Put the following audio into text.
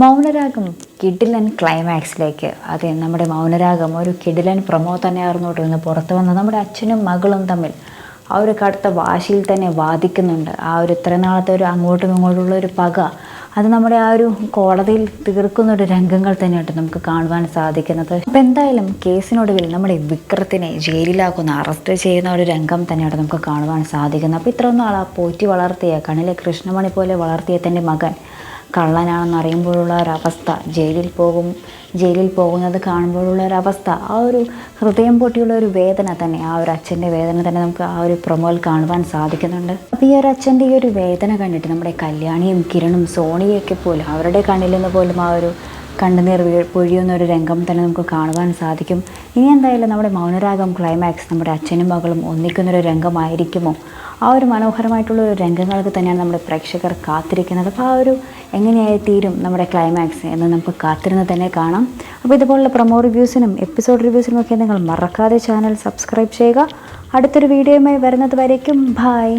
മൗനരാഗം കിഡിലൻ ക്ലൈമാക്സിലേക്ക് അതെ നമ്മുടെ മൗനരാഗം ഒരു കിഡിലൻ പ്രമോ തന്നെ ഇന്ന് പുറത്ത് വന്നത്. നമ്മുടെ അച്ഛനും മകളും തമ്മിൽ ആ ഒരു കടുത്ത വാശിയിൽ തന്നെ വാദിക്കുന്നുണ്ട്. ആ ഒരു ഇത്ര നാളത്തെ ഒരു അങ്ങോട്ടും ഇങ്ങോട്ടുള്ള ഒരു പക അത് നമ്മുടെ ആ ഒരു കോടതിയിൽ തീർക്കുന്ന ഒരു രംഗങ്ങൾ തന്നെയായിട്ട് നമുക്ക് കാണുവാൻ സാധിക്കുന്നത്. അപ്പം എന്തായാലും കേസിനൊടുവിൽ നമ്മുടെ വിക്രത്തിനെ ജയിലിലാക്കുന്ന അറസ്റ്റ് ചെയ്യുന്ന ഒരു രംഗം തന്നെയാണ് നമുക്ക് കാണുവാൻ സാധിക്കുന്നത് അപ്പോൾ ഇത്രയൊന്നും ആൾ ആ പോറ്റി വളർത്തിയ കണ്ണിലെ കൃഷ്ണമണി പോലെ വളർത്തിയ തന്റെ മകൻ കള്ളനാണെന്ന് അറിയുമ്പോഴുള്ള ഒരവസ്ഥ ജയിലിൽ പോകും ജയിലിൽ പോകുന്നത് കാണുമ്പോഴുള്ള ഒരവസ്ഥ ആ ഒരു ഹൃദയം പൊട്ടിയുള്ള ഒരു വേദന തന്നെ ആ ഒരു അച്ഛന്റെ വേദന തന്നെ നമുക്ക് ആ ഒരു പ്രൊമോയിൽ കാണുവാൻ സാധിക്കുന്നുണ്ട്. അപ്പോൾ ഈ ഒരു അച്ഛന്റെ ഈ ഒരു വേദന കണ്ടിട്ട് നമ്മുടെ കല്യാണിയും കിരണും സോണിയൊക്കെ പോലും അവരുടെ കണ്ണിൽ നിന്ന് പോലും ആ ഒരു കണ്ണുനീർ പൊഴിയുന്ന ഒരു രംഗം തന്നെ നമുക്ക് കാണുവാൻ സാധിക്കും. ഇനി എന്തായാലും നമ്മുടെ മൗനരാഗം ക്ലൈമാക്സ് നമ്മുടെ അച്ഛനും മകളും ഒന്നിക്കുന്നൊരു രംഗമായിരിക്കുമോ? ആ ഒരു മനോഹരമായിട്ടുള്ള ഒരു രംഗങ്ങൾക്ക് തന്നെയാണ് നമ്മുടെ പ്രേക്ഷകർ കാത്തിരിക്കുന്നത്. അപ്പോൾ ആ ഒരു എങ്ങനെയായി തീരും നമ്മുടെ ക്ലൈമാക്സ് എന്ന് നമുക്ക് കാത്തിരുന്ന് തന്നെ കാണാം. അപ്പോൾ ഇതുപോലുള്ള പ്രൊമോ റിവ്യൂസിനും എപ്പിസോഡ് റിവ്യൂസിനും ഒക്കെ നിങ്ങൾ മറക്കാതെ ചാനൽ സബ്സ്ക്രൈബ് ചെയ്യുക. അടുത്തൊരു വീഡിയോയുമായി വരുന്നത് വരയ്ക്കും ബായ്